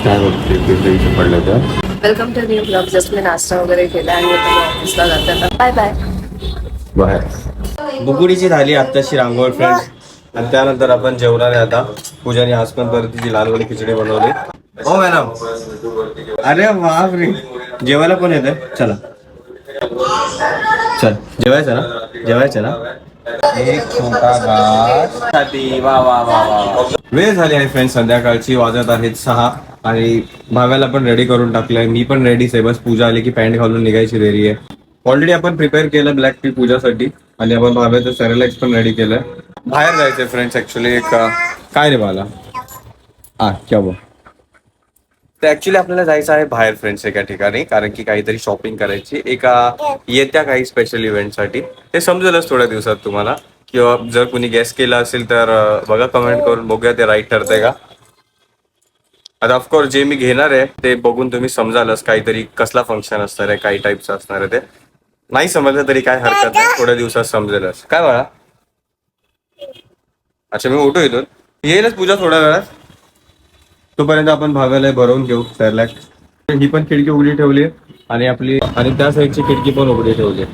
इथे पडलं तर welcome to new blog just मी नाश्ता वगैरे केला आणि आता मी ऑफिसला जाते आता बाय बाय बाहेर बुकुडीची झाली आत्ताशी रांगोळ फ्रेंड्स आणि त्यानंतर आपण जेवणार आहे आता. पूजाने आज पण परत तिची लालवडी खिचडी बनवली. हो मॅडम अरे बाप रे जेवायला पण येते चला. चल. जेवायचं ना? जेवायचं ना? एक छोटा घास. साठी वा वा वा वा वेळ झाली आहे फ्रेंड्स संध्याकाळची. वाजत आहेत सहा. आणि भाव्याला पण रेडी करून टाकलंय. मी पण रेडीच आहे बस पूजा आली की पॅन्ट घालून निघायची रेडी आहे. ऑलरेडी आपण प्रिपेअर केलं ब्लॅक टी पूजासाठी. आणि आपण भाव्याचं सॅरेलॅक्स पण रेडी केलंय. बाहेर जायचंय फ्रेंड्स ऍक्च्युली एक काय रे मला हा क्या बोल तर ऍक्च्युली आपल्याला जायचं आहे बाहेर फ्रेंड्स एका ठिकाणी कारण की काहीतरी शॉपिंग करायची एका येत्या काही स्पेशल इव्हेंटसाठी ते समजेलच थोड्या दिवसात तुम्हाला. किंवा जर कुणी गेस्ट केला असेल तर बघा कमेंट करून बघूया ते राईट ठरतंय का. आता ऑफकोर्स जे मी घेणार आहे ते बघून तुम्ही समजालच काहीतरी कसला फंक्शन असणार आहे काही टाईपचं असणार आहे ते. नाही समजलं तरी काय हरकत नाही. थोड्या दिवसात समजेलच. काय बाळा? अच्छा मी उठू इथून. येईलच पूजा थोड्या वेळात. तोपर्यंत आपण भाव्याला भरवून घेऊ सॅरलॅक ही पण खिडकी उघडी ठेवली आणि आपली आणि त्या साईडची खिडकी पण उघडी ठेवली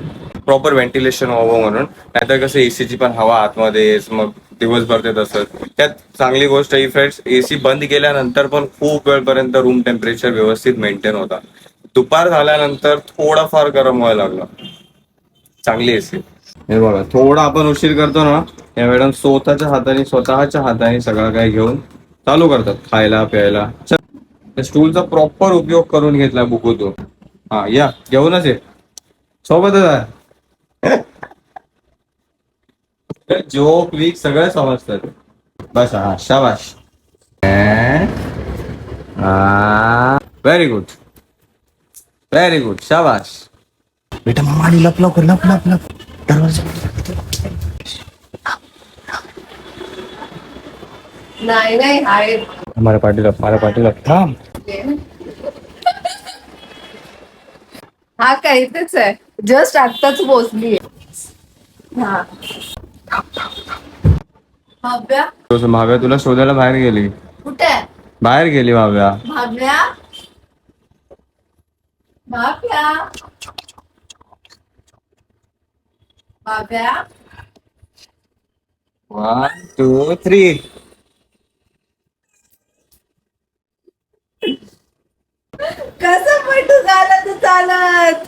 प्रॉपर व्हेंटिलेशन व्हावं म्हणून. नाहीतर कसं एसीची पण हवा आतमध्ये मग दिवसभर ते तसं. त्यात चांगली गोष्ट ही फ्रेंड्स एसी बंद केल्यानंतर पण खूप वेळपर्यंत रूम टेम्परेचर व्यवस्थित मेंटेन होता. दुपार झाल्यानंतर थोडाफार गरम व्हायला लागला. चांगली एसी हे बघा थोडा आपण उशीर करतो ना या मॅडम स्वतःच्या हाताने स्वतःच्या हाताने सगळं काही घेऊन चालू करतात खायला प्यायला. स्टूलचा प्रॉपर उपयोग करून घेतला बुकू तो हा या. घेऊनच ये. सोबतच आहे. जोक वीक सगळे समजतात. बस हा शाबाश व्हेरी गुड व्हेरी गुड शाबाश बेटा मम्मा आली लप लवकर लप लप लप. दरवाजा. नाही नाही आहे हमारे पार्टी लप हमारे पार्टी लप थांब हा काय इथेच आहे. जस्ट आत्ताच पोहोचली हा. भाव्या? तो भाव्या तुला शोधायला बाहेर गेली. कुठे? आहे बाहेर गेली Bhavya. Bhavya? Bhavya? Bhavya? One two three कसं पटू झालं तू चालत?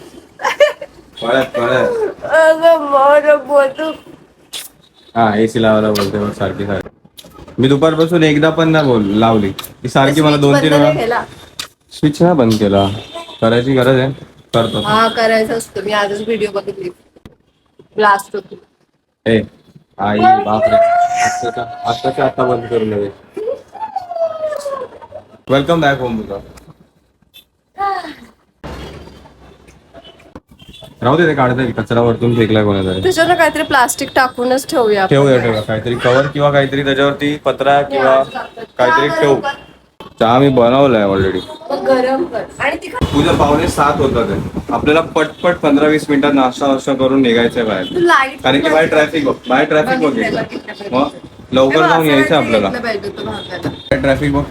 पळत पळत. अगं मोर बोलू. हा एसी लावायला बोलते मग सारखी सारखी. मी दुपारपासून एकदा पण ना बोल लावली. ती सारखी मला दोन तीन वेळा केला स्विच नाही बंद केला. करायची गरज आहे. करतो. हा करायचं असतं. मी आजच व्हिडिओ बघितली. लास्ट होती. ए आई बापरे. आत्ताच्या आत्ताच्या आता बंद करून वेलकम बॅक होम तुझा राहू दे ते काढता येईल कचरा वरतून फेकलाय कोणातरी. त्याच्यावर काहीतरी प्लास्टिक टाकूनच ठेवूया आपण. ठेवूया ठेवूया. काहीतरी कवर किंवा काहीतरी त्याच्यावरती पत्रा किंवा काहीतरी ठेवू. चहा मी बनवलाय ऑलरेडी मग गरम कर. आणि ती तुझ्या पावणे सात होतात आहे. आपल्याला पटपट पंधरा वीस मिनिटात नाश्ता वाश्ता करून निघायचंय बाहेर. लाइट कारण की बाहेर ट्रॅफिक बघ बाहेर ट्रॅफिक बघ मग लवकर जाऊन यायचं आपल्याला. ट्रॅफिक बघ.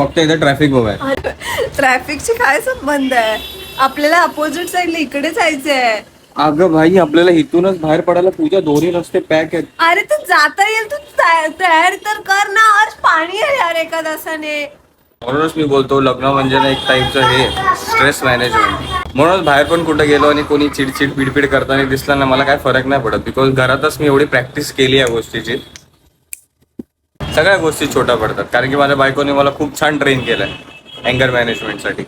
फक्त एकदा ट्रॅफिक बघ आहे. ट्रॅफिकची काय संबंध आहे? आपल्याला अपोजिट साईडला इकडे जायचंय. अगं भाई आपल्याला इथूनच बाहेर पडायला पूजा दोन्ही रस्ते पॅक आहेत. अरे तू जाता येईल तू तया- तयारी तर कर ना. आज पाणी आहे यार एका तासाने. म्हणूनच मी बोलतो लग्न म्हणजे ना एक टाईपचं हे स्ट्रेस मॅनेजमेंट म्हणूनच बाहेर पण कुठं गेलो आणि कोणी चिडचिड पिडपिड करताना दिसला ना मला काय फरक नाही पडत. बिकॉज घरातच मी एवढी प्रॅक्टिस केली या गोष्टीची. सगळ्या गोष्टी छोट्या पडतात. कारण की माझ्या बायकोने मला खूप छान ट्रेन केलंय अँगर मॅनेजमेंटसाठी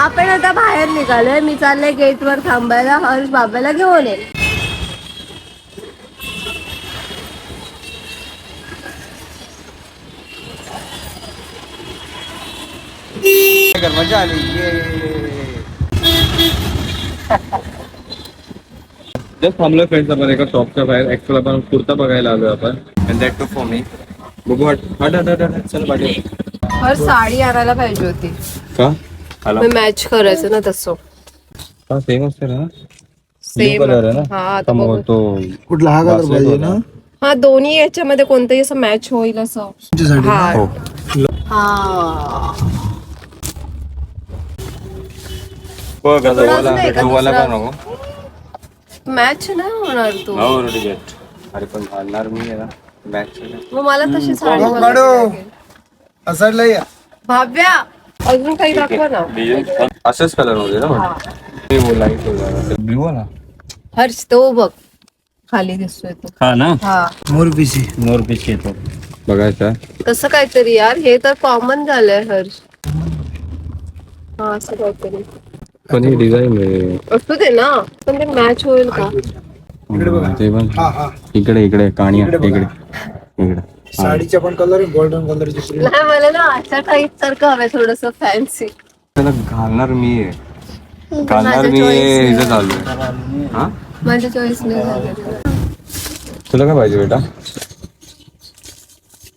आपण आता बाहेर निघालोय. मी चालले गेटवर थांबायला. हर्ष बाबाला घेऊन येईल. मजा आली. जस्ट थांबलोय फ्रेंड्स आपण एका शॉपच्या बाहेर. ऍक्च्युअल आपण कुर्ता बघायला आलोय आपण. अँड दॅट टू फॉर मी बघू हट हट हट हट हट चल पाठी हर्ष साडी आणायला पाहिजे होती. का? आला. मी मॅच करायचं ना तसं. हा सेम असते ना? सेम कलर आहे ना? हा आता. तो कुठला हा कलर पाहिजे. ना? हा दोन्ही याच्यामध्ये कोणतंही असं मॅच होईल असं. तुमच्यासाठी हा. हो. हा. बघ आता ओला ओला. नको मॅच नाही होणार तू. हो रेडी अरे पण घालणार मी आहे ना. मॅच मग मला तशी साडी बघावी लागेल. असाडला या. भाव्या अजून काही दाखवा ना. असेच कलर होते ना ते बोला ब्ल्यू ना हर्ष तो बघ. खाली दिसतोय तो. हा ना? हा. मोर पिसी येतो बघायचा तसं काहीतरी यार. हे तर कॉमन झालंय हर्ष. हा असं काहीतरी. पण ही डिझाईन आहे. असू दे ना. पण ते मॅच होईल का? हा, ते पण. हा हा. इकडे इकडे काणिया इकडे इकडे. साडीचा पण कलर गोल्डन कलर नाही मला ना अशा टाईप सारखं हवंय थोडस फॅन्सी त्याला घालणार मी आहे घालणार मी आहे हिचं चालू आहे. हा? माझ्या चॉईस नाही. झालं तुला काय पाहिजे बेटा?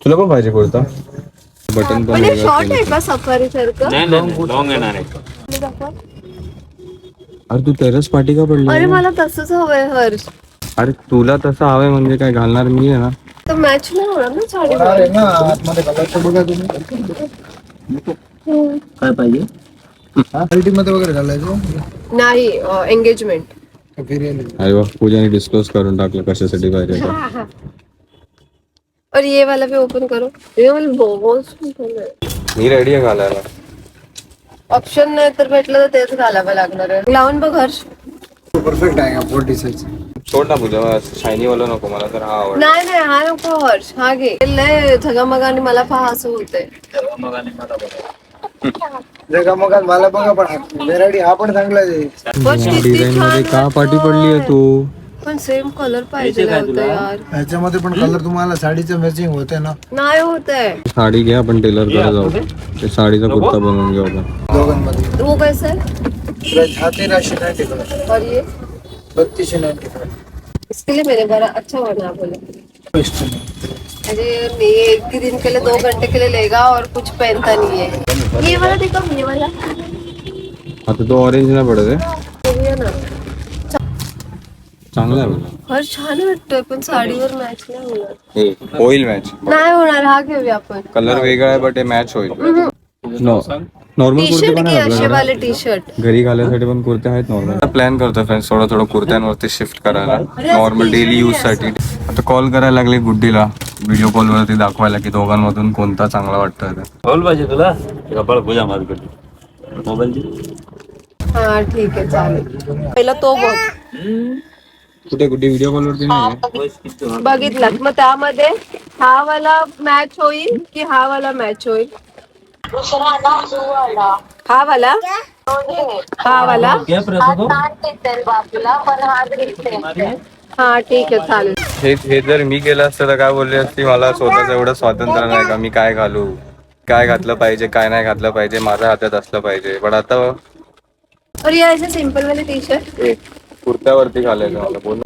तुला पण पाहिजे कुर्ता? बटन पण पण हे वेगळं शॉर्ट केलं. आहे का सफारी सारखं? नाही नाही लॉंग येणार आहे. अरे तू टेरस पार्टी का पडली? अरे मला तसंच हवंय हर्ष. अरे तुला तसं हवंय म्हणजे काय घालणार मी आहे ना. तर मॅच नाही होणार ना साडी काय पाहिजे? मध्ये वगैरे घालायचं नाही एंगेजमेंट फिरायला अरे वा पूजाने डिस्क्लोज करून टाकलं कशासाठी पाहिजे. और ये वाला भी ओपन करो. ये वाला बहुत सुंदर आहे. मी रेडी आहे घालायला. ऑप्शन नाही तर भेटलं तर तेच घालावं लागणार आहे. लावून बघ हर्ष. परफेक्ट आहे का फोर्टी साईज सोड ना पूजा शायनी वाला नको मला तर हा आवड नाही नाही हा नको हर्ष हा घे. लय झगामगाने मला पहा असं होतंय. जगा मग मला बघा पण हा चांगला आहे. किती डिझाईन मध्ये छान का पाठी पडली आहे तू? पण सेम कलर पाहिजे होतं यार. ह्याच्यामध्ये पण कलर तुम्हाला साडीचं मॅचिंग होते ना? नाही होत आहे साडी घ्या आपण टेलरकडे जाऊ. ते साडीचा कुर्ता बनवून घेऊ आपण. दोघांमध्ये. वो कैसे है हा कलर और ये. कलर इसके लिए मैंने बड़ा अच्छा बना बोला। अरे ये एक ही दिन के लिए दो घंटे के लिए लेगा और कुछ पहनता नहीं है। ये वाला देखो ये वाला। आता तो ऑरेंज नाही पडत आहे ये ना। चांगला आहे मला हर छान वाटतोय पण साडीवर मॅच नाही होणार हे होईल मॅच नाही होणार हा घेऊया आपण कलर वेगळा आहे बट हे मॅच होईल नॉर्मल टी कुर्ते शर्ट पण घे आहे असे आपल्याकडे. वाले टी शर्ट घरी घालायसाठी पण कुर्ते आहेत नॉर्मल प्लॅन करतोय फ्रेंड्स थोडं थोडं कुर्त्यांवरती शिफ्ट करायला. नॉर्मल डेली यूजसाठी. आता कॉल करायला लागले गुड्डीला. व्हिडिओ कॉलवरती दाखवायला की दोघांमधून कोणता चांगला वाटतोय ते होल पाहिजे तुला? कपाळ पूजा माझ्याकडे मोबाईल हा ठीक आहे चालेल. पहिला तो बघ. कुठे कुठे व्हिडिओ कॉलवरती नाही बघितला मग त्यामध्ये हा वाला मॅच होईल की हा वाला मॅच होईल? हा वाला? हा वाला? क्या प्रश्न तो हा ठीक आहे चालेल. हे हे जर मी केलं असतं तर काय बोलली असती? मला स्वतःच एवढं स्वातंत्र्य नाही का? मी काय घालू? काय घातलं पाहिजे? काय नाही घातलं पाहिजे? माझ्या हातात असलं पाहिजे. पण आता ऐसे सिंपल वाले टी शर्ट कुर्त्यावरती घालायचं मला. बोल?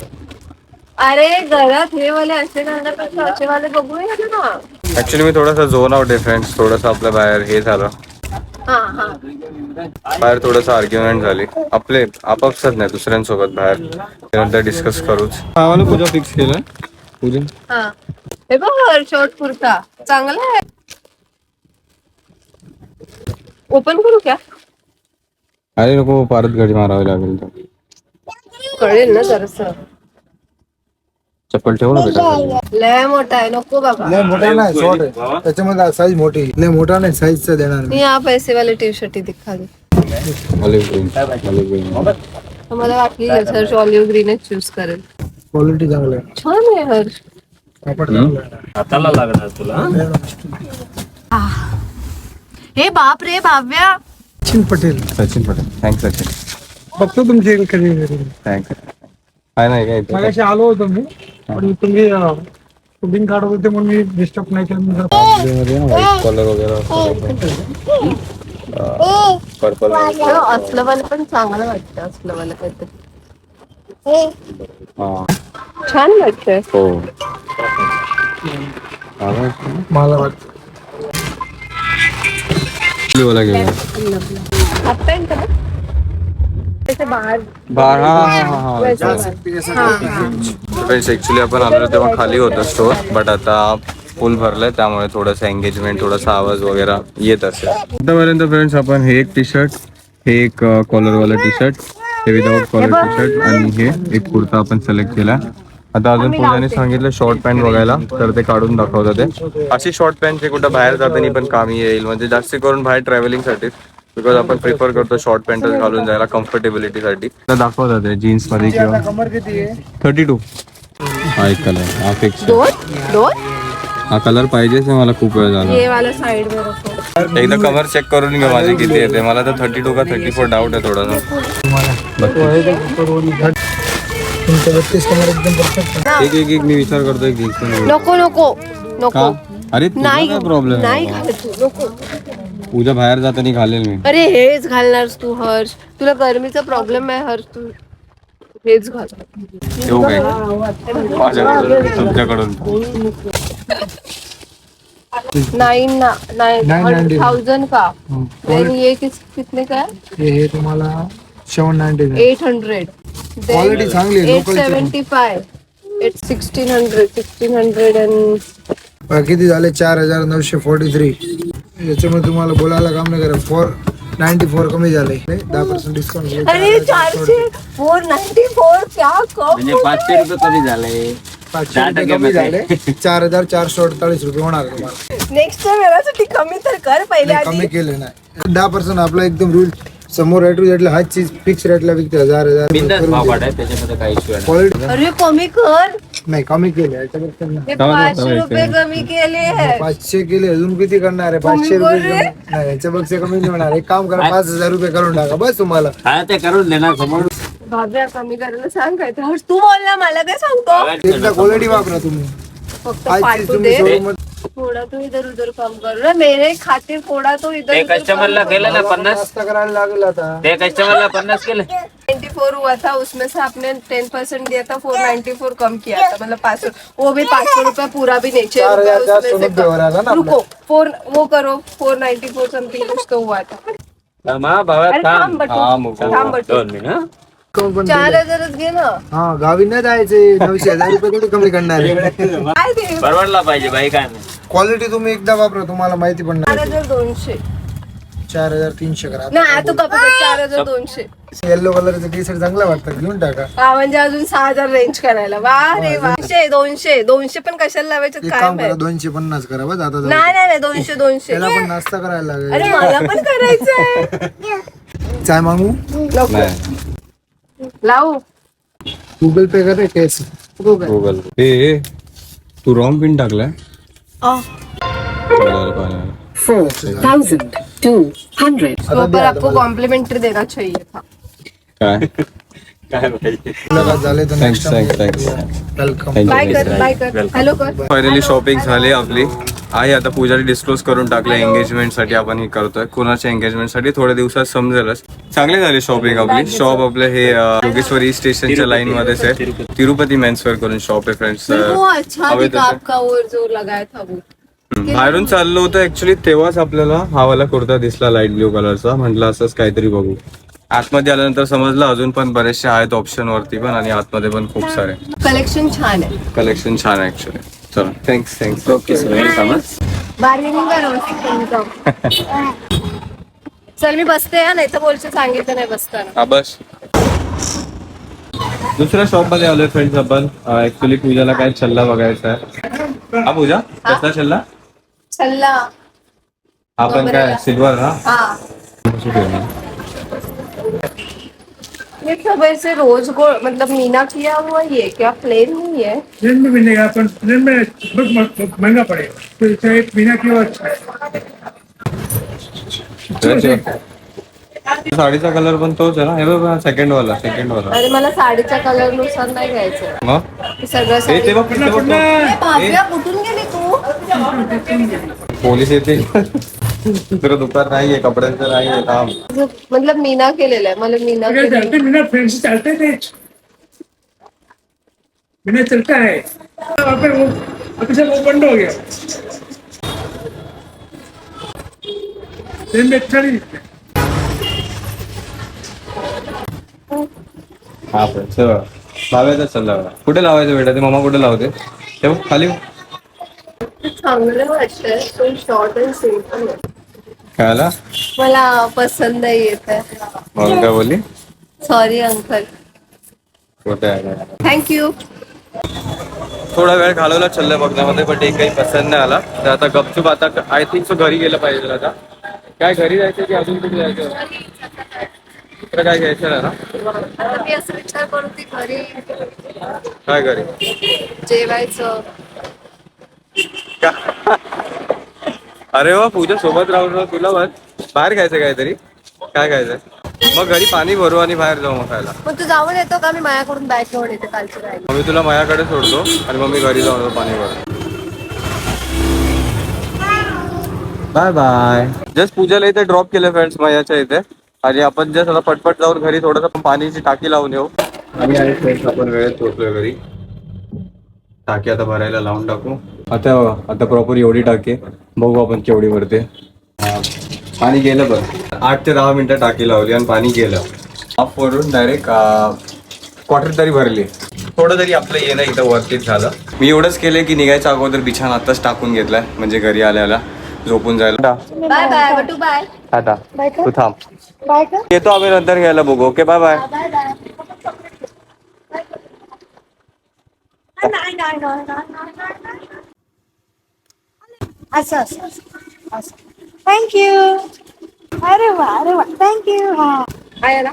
अरे घरात हे वाले असे घालण्यापेक्षा असे वाले बघूया ना. ऍक्च्युली मी थोडासा झोन आउट आहे फ्रेंड्स थोडंसं आपल्या बाहेर हे झालं. हा हा. बाहेर थोडंसं आर्ग्युमेंट झाली. आपले आपापसात नाही दुसऱ्यांसोबत बाहेर. त्यानंतर डिस्कस करूच. आम्हाला पूजा फिक्स केलं पूजा. हा. बघ शॉर्ट कुर्ता. चांगला आहे. ओपन करू क्या अरे नको परत घडी मारावी लागेल. तर कळेल ना जरास. चप्पल ठेव ना बेटा? लय मोठा आहे नको बाबा. लय मोठा नाही शॉर्ट आहे. त्याच्यामध्ये साईज मोठी आहे. लय मोठा नाही साईजचा देणार मी. मी या पैसे वाले टी शर्ट ही दिखा दे ऑलिव्ह ग्रीन ऑलिव्ह ग्रीन मला वाटली हर्ष ऑलिव्ह ग्रीनच चूज़ करेल. क्वालिटी चांगला आहे. छान आहे हर्ष कापड चांगला आहे. हाताला लागणार तुला हे? बाप रे भाव्या. सचिन पटेल. सचिन पटेल. थँक्स सचिन. बघतो तुमची कधी थँक्स काय नाही काय मगाशी आलो होतो मी. पण तुम्ही शूटिंग काढत होते म्हणून मी डिस्टर्ब नाही केलं मध्ये ना व्हाईट कलर वगैरे पर्पल असलं वाला। पण चांगलं वाटतं असलं वाला काहीतरी छान वाटतंय. हो. मला वाटतं आता येईल का बाहर बार हा हा हा हा हाँ। हाँ ऍक्च्युली आपण आलेलो तेव्हा खाली होतं स्टोर बट आता फुल भरलंय त्यामुळे थोडंसं एंगेजमेंट थोडासा आवाज वगैरे येत असेल. आतापर्यंत फ्रेंड्स आपण हे एक टी शर्ट हे एक कॉलरवाला टी शर्ट हे विदाउट कॉलर टी शर्ट आणि हे एक कुर्ता आपण सिलेक्ट केला. आता अजून पूजाने सांगितलं शॉर्ट पॅन्ट बघायला तर ते काढून दाखवतात ते. अशी शॉर्ट पॅन्ट जे कुठं बाहेर जाताना पण कामी येईल. म्हणजे जास्ती करून बाहेर ट्रॅव्हलिंगसाठी बिकॉज़ आपण प्रिफर करतो शॉर्ट पॅन्टच घालून जायला कम्फर्टेबिलिटी साठी. तर दाखवतात ते जीन्स मध्ये किंवा कमर किती आहे? थर्टी टू हा एक कलर हा फिक्स हा कलर पाहिजेच मला खूप वेळ झाला. ये वाला साइड में रखो एकदा कवर चेक करून घे माझी किती येते. मला तर थर्टी टू का थर्टी फोर डाऊट आहे थोडासा. तुमचं बत्तीस. कमर एकदम परफेक्ट एक एक एक मी विचार करतोय जीन्स नको नको. नको. अरे तुझा नाही प्रॉब्लेम नाही तू. नको. उद्या बाहेर जाताना घालेल मी. अरे हेच घालणार तू हर्ष. तुला गरमीचा प्रॉब्लेम आहे हर्ष. तू हेच घाल. येऊ काय? माझ्याकडून तुमच्याकडून. नाइन ना ninety. थाउजेंड का? देन ये किस कितने का है हे हे तुम्हाला seven ninety eight hundred Quality चांगली आहे, एट local ची. Seventy five eight sixteen hundred sixteen hundred and किती झाले? चार हजार नऊशे फोर्टी थ्री याच्यामध्ये तुम्हाला बोलायला काम नाही करा फोर नाईन्टी फोर कमी झाले. दहा पर्सेंट डिस्काउंट अरे चारशे फोर नाईन्टी फोर क्या कम म्हणजे पाचशे रुपये कमी झाले. पाचशे कमी झाले. चार हजार चारशे अडताळीस रुपये होणार तुम्हाला. नेक्स्ट टाइम यासाठी कमी तर कर पहिले नाही, कमी केले नाही. दहा पर्सेंट आपला एकदम रूल समोर रेट रेटला हाच चीज फिक्स रेटला विकते हजार बिंदास भाव हजार पाठाय त्याच्यामध्ये काही इश्यू नाही. क्वालिटी अरे कमी कर. नाही कमी केले याच्यापेक्षा नाही. हे पाचशे रुपये कमी केले आहे पाचशे केले अजून किती करणार आहे? पाचशे रुपये. कमी- नाही याच्यापेक्षा कमी नाही होणार. एक काम करा पाच हजार रुपये करून टाका बस तुम्हाला. हा ते करून देणार समोर. भाव्या कमी करायला सांग काय तर तू बोल ना मला काय सांगतो? एकदा क्वालिटी वापरा तुम्ही. फक्त आज फालतू तुम्ही दे. showroom मध्ये- थोड़ा तो इधर उधर कम करो ना मेरे खातिर थोड़ा तो इधर ते उधर कस्टमरला केलं ना पन्नास? करायला लागेल आता ते पन्नास केलं? हुआ था उसमें से आपने टेन परसेंट दिया था फोर नाइन्टी फोर कम किया था मतलब पाँच सौ वो भी पाँच सौ रुपया पूरा भी नहीं छह चार हज़ार चार उसमें सौ से नब्बे कम। रहा था रुको फोर वो करो फोर नाइन्टी फोर समथिंग कुछ तो हुआ था। मा भावा अरे थांब थांब बटू थांब बटू। दोन मिनिट हा. पण चार हजारच घे ना. हा गावी नाही जायचे नऊशे हजार रुपये थोडी कमी करणार आहे? काय ते? परवडला पाहिजे बाई काय नाही. क्वालिटी तुम्ही एकदा वापरा तुम्हाला माहिती पण चार नाही हजार दोनशे. चार हजार तीनशे करा. नाही तू कपडे चार हजार दोनशे. येल्लो कलरचं टी शर्ट चांगला वाटतं घेऊन टाका. हा म्हणजे अजून सहा हजार रेंज करायला. वा रे वा. दोनशे दोनशे. दोनशे पण कशाला लावायचे? एक काय काम करा माहीत? दोनशे पन्नास करा बस आता जाऊ. नाही नाही नाही दोनशे दोनशे. त्याला पण नाश्ता करायला अरे लागेल मला पण करायचंय. चाय मागू? नाही. लावू गुगल पे करे कॅश गुगल गुगल ए तू रॉंग पिन टाकलाय? बरं, बरं. thousand two hundred. तो पर आपको कॉम्प्लीमेंट्री देना चाहिए था। काय? काय पाहिजे मुलाखत झाले तर thanks next thanks time thanks welcome bye कर बाय कर हॅलो कर फायनली शॉपिंग झाली आपली. आहे आता पूजारी डिस्क्लोज करून टाकलं एंगेजमेंटसाठी आपण हे करतोय. कोणाच्या एंगेजमेंटसाठी थोड्या दिवसात समजेलच. चांगली झाली शॉपिंग आपली. शॉप आपलं हे योगेश्वरी स्टेशनच्या लाईन मध्येच आहे. तिरुपती मेन्सवेअर करून शॉप आहे फ्रेंड्स था वो? बाहेरून चाललो होतं ऍक्च्युली तेव्हाच आपल्याला हा वाला कुर्ता दिसला लाइट ब्ल्यू कलरचा म्हटलं असंच काहीतरी बघू. आतमध्ये आल्यानंतर समजलं अजून पण बरेचसे आहेत ऑप्शन वरती पण आणि आतमध्ये पण खूप सारे. कलेक्शन छान आहे. कलेक्शन छान आहे ऍक्च्युली चला. थँक्स थँक्स ओके बार्गेनिंग करा. चल मी बसते हा नाही तर बोलचे सांगितलं नाही बसताना. हा बस. दुसऱ्या शॉपमध्ये आलोय फ्रेंड्स आपण. ऍक्च्युली पूजाला काय छल्ला बघायचा आहे. हा पूजा? कसला छल्ला? चल्ला हा पण काय सिल्वर हाँ? ये सब ऐसे रोज को मतलब मीना किया हुआ ही है क्या प्लेन नहीं है? प्लेन में मिलेगा पर प्लेन में बहुत महंगा पड़ेगा। तो इसे एक बिना की अच्छा है साडीचा कलर पण तोच आहे ना हे बघ सेकंड वाला सेकंड वाला. अरे मला साडीच्या कलरनुसार नाही घ्यायचं. मग? सगळं साडी ते बघ भाव्या कुठून गेली तू. पोलीस येतील. दुसरं दुकान नाहीये कपड्यांचं नाहीये थांब मतलब मीना केलेलं आहे मला मीना केलेलं चलते बिना फ्रेंड से चलते थे बिना चलता है वहाँ पे वो अभी से वो बंद हो गया ट्रेन में अच्छा नहीं दिखता हा पण लावायचं चाललं. कुठे लावायचं बेटा? ते मामा कुठे लावते? ते बघ, खाली. चांगलं वाटतंय पण शॉर्ट अँड सिंपल काय आला मला पसंत नाही येत. आहे म्हणून काय बोलली सॉरी अंकल. कुठे आहे? थँक्यू थोडा वेळ घालवला चाललंय बघण्यामध्ये पण एक काही पसंत नाही आला. तर आता गपचूप आता आय थिंक सो घरी गेलं पाहिजे आता. काय घरी जायचं की अजून कुठे जायचं? दुसरं काय घ्यायचं नाही ना आता मी असं विचार करते घरी काय घरी? जेवायचं. अरे वा पूजा सोबत राहून तुला बस बाहेर खायचं काहीतरी? काय खायचं? मग घरी पाणी भरू आणि बाहेर जाऊ मग खायला. मग तू जाऊन येतो का? मी माझ्याकडून बॅग घेऊन येते कालची मग मी तुला माझ्याकडे सोडतो आणि मग मी घरी जाऊन येतो पाणी भरू बाय बाय जस्ट पूजाला इथे ड्रॉप केलं फ्रेंड्स माझ्याच्या इथे. आणि आपण जस्ट आता पटपट जाऊन घरी थोडंसं पाणीची टाकी लावून येऊ. आणि आणि फ्रेंड्स आपण वेळेत पोहोचलोय घरी. टाकी आता भरायला लावून टाकू. आता आता प्रॉपर एवढी टाकी. बघू आपण केवढी भरते हा, पाणी गेलं बघ. आठ ते दहा मिनिटं टाकी लावली आणि पाणी गेलं. ऑफ वरून डायरेक्ट क्वार्टर तरी भरली. थोडं तरी आपलं येणं इथं वरतीच झालं. मी एवढंच केलंय की निघायच्या अगोदर बिछान आताच टाकून घेतलाय म्हणजे घरी आल्याला झोपून जायला. बाय बाय बटू बाय. टाटा तू थांब. बाय का? येतो आम्ही नंतर घ्यायला बघू. Okay bye bye. Bye bye असं असं असं असं. थँक्यू अरे वा अरे वा. थँक्यू हा. काय आला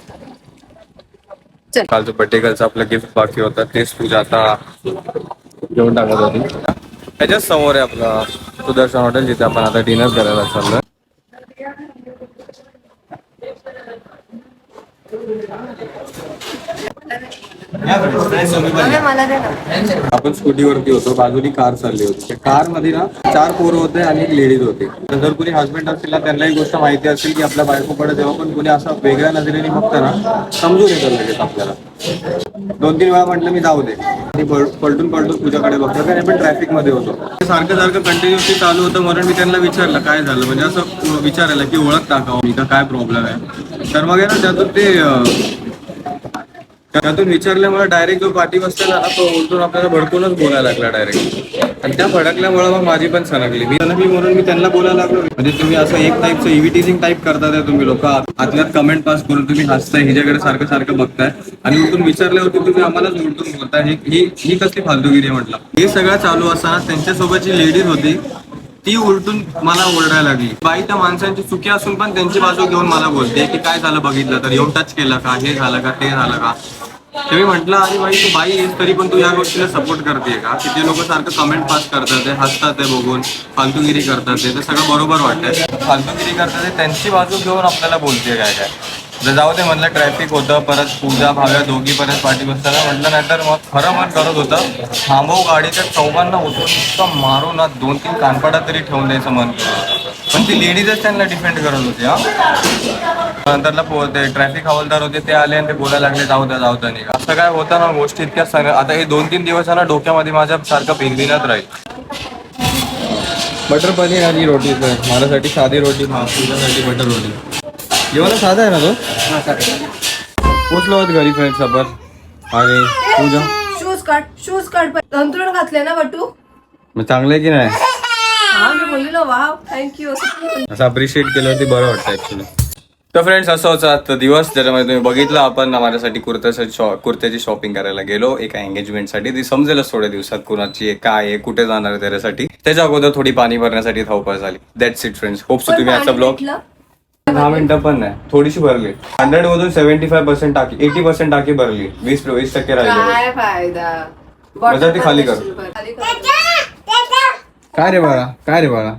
कालचं आपलं गिफ्ट बाकी होतं. तेच पूजा आता घेऊन टाकत होती. त्याच्याच समोर आहे आपलं सुदर्शन हॉटेल जिथे आपण आता डिनर करायला ना आपण स्कूटीवरती होतो बाजूनी कार चालली होती. त्या कारमध्ये ना चार पोरं होते आणि एक लेडीज होते. तर जर कोणी हस्बंड असतील ना त्यांना ही गोष्ट माहिती असेल की आपल्या बायकोकडे जेव्हा पण कोणी असं वेगळ्या नजरेने बघतं ना समजून येतं लगेच आपल्याला. दोन तीन वेळा म्हटलं मी जाऊ दे. आणि पल- पलटून पलटून तुझ्याकडे बघतो. कारण आपण ट्रॅफिकमध्ये होतो. ते सारखं सारखं कंटिन्युअसली चालू होतं. म्हणून मी त्यांना विचारलं काय झालं? म्हणजे असं विचारायला की ओळख टाकावं मी का काय प्रॉब्लेम आहे? तर मग आहे ना त्यातून ते त्यातून विचारल्यामुळे डायरेक्ट जो पाठी बसलेला ना तो उलटून आपल्याला भडकूनच बोलायला लागला डायरेक्ट आणि त्या भडकल्यामुळे मग माझी पण सणकली मी सणकली म्हणून मी त्यांना बोलायला लागलो. म्हणजे तुम्ही असं एक टाईपचं इव्हिटिझिंग टाईप करताय तुम्ही लोक. आतल्यात कमेंट पास करून तुम्ही हसताय हिच्याकडे सारखं सारखं बघताय. आणि उलटून विचारल्यावरती तुम्ही आम्हालाच उलटून बोलताय. ही ही कसली फालतूगिरी म्हटलं. हे सगळं चालू असताना त्यांच्यासोबतची लेडीज होती. ती उलटून मला ओरडायला लागली. बाई त्या माणसांची चुकी असून पण त्यांची बाजू घेऊन मला बोलते की काय झालं बघितलं तर येऊन टच केलं का हे झालं का ते झालं का? ते मी म्हटलं अरे बाई तू बाई आहेस तरी पण तू या गोष्टीला सपोर्ट करते का? की ते लोक सारखं कमेंट पास करतात ते हसतात ते बघून फालतूगिरी करतात ते ते सगळं बरोबर वाटतंय. फालतूगिरी करतात ते त्यांची बाजू घेऊन आपल्याला बोलते काय काय. जर जाऊ दे म्हटलं ट्रॅफिक होतं परत पूजा भाव्या दोघी परत पाठी बसताना म्हटलं नाहीतर मग खरं मन करत होतं थांबव गाडी तर चौघांना उतरून नुसतं मारू ना दोन तीन कानपाडा तरी ठेवून द्यायचं मन. पण ती लेडीजच त्यांना डिफेंड करत होती हा. नंतरला पो- ते ट्रॅफिक हवालदार होते ते आले आणि ते बोलायला लागले जाऊ द्या जाऊ द्या निघा. असं काय होतं ना गोष्टी इतक्या सण आता हे दोन तीन दिवस ना डोक्यामध्ये माझ्या सारखं भिंगविनत राहील. बटर पनीर आणि रोटी सर माझ्यासाठी साधी रोटी तुझ्यासाठी बटर रोटी. जेवण साधा आहे ना तो? पोचलो आहोत घरी फ्रेंड्स आपण. आणि पूजा? शूज काढ शूज काढ. अंतरून घातले ना बटू? मग चांगलं आहे की नाही? हा थँक्यू असं अप्रिशिएट केल्यावरती बरं वाटतं ऍक्च्युली तर फ्रेंड्स असं होतं आजचा दिवस. ज्याच्यामध्ये तुम्ही बघितलं आपण माझ्यासाठी कुर्त्यासाठी शॉ कुर्त्याची शॉपिंग करायला गेलो. एका एंगेजमेंटसाठी ती समजेलच थोड्या दिवसात कुणाची आहे काय आहे कुठे जाणार आहे त्याच्यासाठी. त्याच्या अगोदर थोडी पाणी भरण्यासाठी धावपळ झाली. That's it friends hope so तुम्ही आजचा ब्लॉग दहा मिनिटं पण नाही. थोडीशी भरली. हंड्रेड मधून सेव्हन्टी फाय पर्सेंट टाकी एटी पर्सेंट टाकी भरली. वीस वीस टक्के राहिली. काय फायदा? मजा ती खाली कर. खाली कर. काय रे बाळा? काय रे बाळा?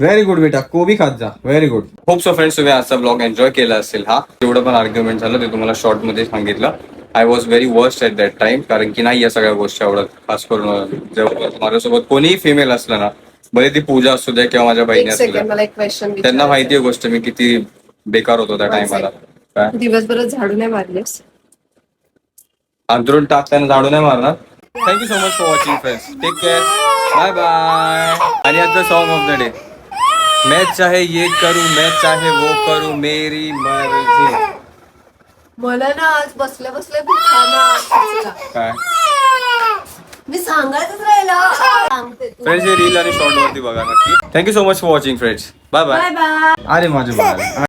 व्हेरी गुड बेटा. कोबी खात जा. Very good hope so friends तुम्ही आजचा ब्लॉग एन्जॉय केला असेल हा. जेवढं पण आर्ग्युमेंट झालं ते तुम्हाला शॉर्टमध्ये सांगितलं. I was very worst at that time कारण की नाही या सगळ्या गोष्टी आवडत. खास करून जेव्हा माझ्यासोबत कोणीही फिमेल असलं ना भले ती पूजा असू द्या किंवा माझ्या बहिणी असू द्या मला एक क्वेश्चन त्यांना माहिती आहे गोष्ट मी किती बेकार होतो त्या टायमाला काय दिवसभर झाडू नाही मारलेस? अंतरून टाकताना झाडू नाही मारणार. Thank you so much for watching friends take care bye bye आणि आजचं सॉन्ग ऑफ द डे मैं चाहे ये करूं मैं चाहे वो करूं मेरी मर्जी. मला ना आज बसल्या बसल्या. काय? मी सांगायचंच राहिला सांगते तू. फ्रेंड्स हे रील आणि शॉर्ट वरती बघा नक्की. Thank you so much for watching friends bye bye bye bye अरे माझे बाय